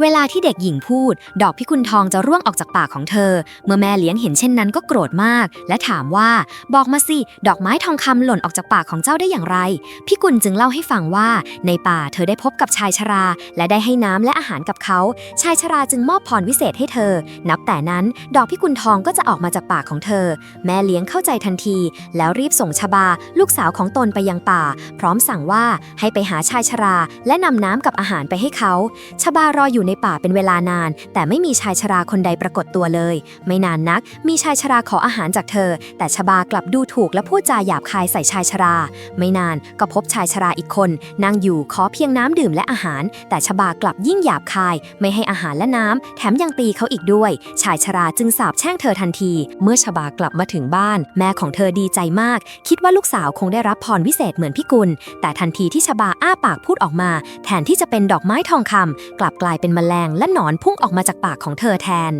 เวลาที่เด็กหญิงพูด ดอกพิกุลทองจะร่วงออกจากปากของเธอ เมื่อแม่เลี้ยงเห็นเช่นนั้นก็โกรธมาก และถามว่า บอกมาสิ ดอกไม้ทองคำหล่นออกจากปากของเจ้าได้อย่างไร พิกุลจึงเล่าให้ฟังว่า ในป่าเธอได้พบกับชายชรา และได้ให้น้ำและอาหารกับเขา ชายชราจึงมอบพรวิเศษให้เธอ นับแต่นั้น ดอกพิกุลทองก็จะออกมาจากปากของเธอ แม่เลี้ยงเข้าใจทันที แล้วรีบส่งชบา ลูกสาวของตนไปยังป่า พร้อมสั่งว่าให้ไปหาชายชรา และนำน้ำกับอาหารไปให้เขา ชบารออยู่ในป่าเป็นเวลานาน แต่ไม่มีชายชราคนใดปรากฏตัวเลย ไม่นานนัก มีชายชราขออาหารจากเธอ แต่ชบากลับดูถูกและพูดจาหยาบคายใส่ชายชรา ไม่นานก็พบชายชราอีกคนนั่งอยู่ขอเพียงน้ำดื่มและอาหาร แต่ชบากลับยิ่งหยาบคาย ไม่ให้อาหารและน้ำแถมยังตีเขาอีกด้วย ชายชราจึงสาบแช่งเธอทันที เมื่อชบากลับมาถึงบ้าน แม่ของเธอดีใจมาก คิดว่าลูกสาวคงได้รับพรวิเศษเหมือนพี่กุลแต่ทันทีที่ชบาอ้าปากพูดออกมา แทนที่จะเป็นดอกไม้ทองคำกลับกลายเป็นแมลงและหนอนพุ่งออกมาจากปากของเธอแทน